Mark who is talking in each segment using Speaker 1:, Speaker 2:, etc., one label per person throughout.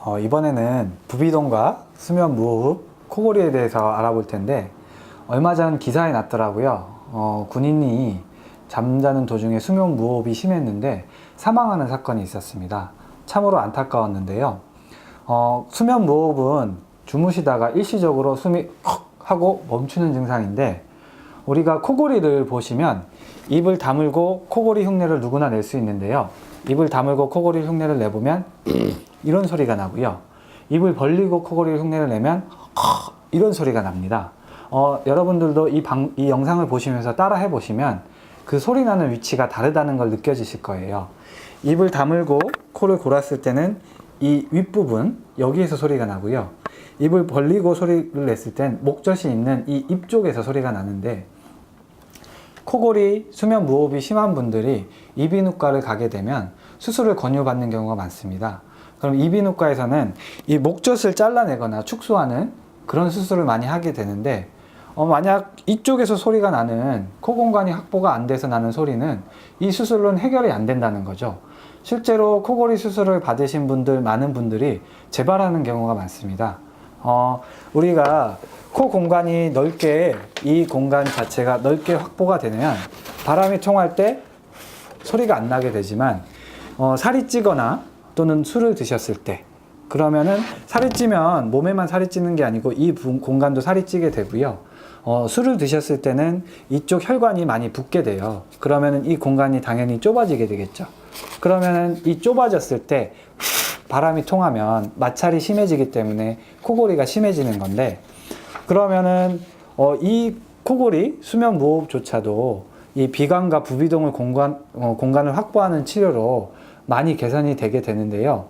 Speaker 1: 어, 이번에는 부비동과 수면 무호흡, 코골이에 대해서 알아볼 텐데 얼마 전 기사에 났더라고요. 어, 군인이 잠자는 도중에 수면 무호흡이 심했는데 사망하는 사건이 있었습니다. 참으로 안타까웠는데요. 어, 수면 무호흡은 주무시다가 일시적으로 숨이 헉 하고 멈추는 증상인데 우리가 코골이를 보시면 입을 다물고 코골이 흉내를 누구나 낼 수 있는데요. 입을 다물고 코골이 흉내를 내보면 이런 소리가 나고요. 입을 벌리고 코골이 흉내를 내면 이런 소리가 납니다. 어, 여러분들도 이, 방, 이 영상을 보시면서 따라 해보시면 그 소리 나는 위치가 다르다는 걸 느껴지실 거예요. 입을 다물고 코를 골았을 때는 이 윗부분 여기에서 소리가 나고요. 입을 벌리고 소리를 냈을 땐 목젖이 있는 이 입 쪽에서 소리가 나는데 코골이, 수면 무호흡이 심한 분들이 이비인후과를 가게 되면 수술을 권유받는 경우가 많습니다. 그럼 이비인후과에서는 이 목젖을 잘라내거나 축소하는 그런 수술을 많이 하게 되는데 어, 만약 이쪽에서 소리가 나는 코 공간이 확보가 안 돼서 나는 소리는 이 수술로는 해결이 안 된다는 거죠. 실제로 코골이 수술을 받으신 분들 많은 분들이 재발하는 경우가 많습니다. 어, 우리가 코 공간이 넓게 이 공간 자체가 넓게 확보가 되면 바람이 통할 때 소리가 안 나게 되지만 어, 살이 찌거나 또는 술을 드셨을 때 그러면은 살이 찌면 몸에만 살이 찌는 게 아니고 이 부- 공간도 살이 찌게 되고요. 어, 술을 드셨을 때는 이쪽 혈관이 많이 붓게 돼요. 그러면은 이 공간이 당연히 좁아지게 되겠죠. 그러면은 이 좁아졌을 때 바람이 통하면 마찰이 심해지기 때문에 코골이가 심해지는 건데 그러면은 어, 이 코골이 수면 무호흡조차도 이 비관과 부비동을 공간 어, 공간을 확보하는 치료로 많이 개선이 되게 되는데요.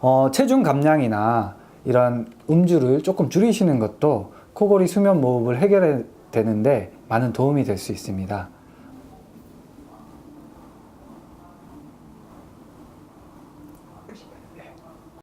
Speaker 1: 어, 체중 감량이나 이런 음주를 조금 줄이시는 것도 코골이 수면 무호흡을 해결해 되는데 많은 도움이 될 수 있습니다.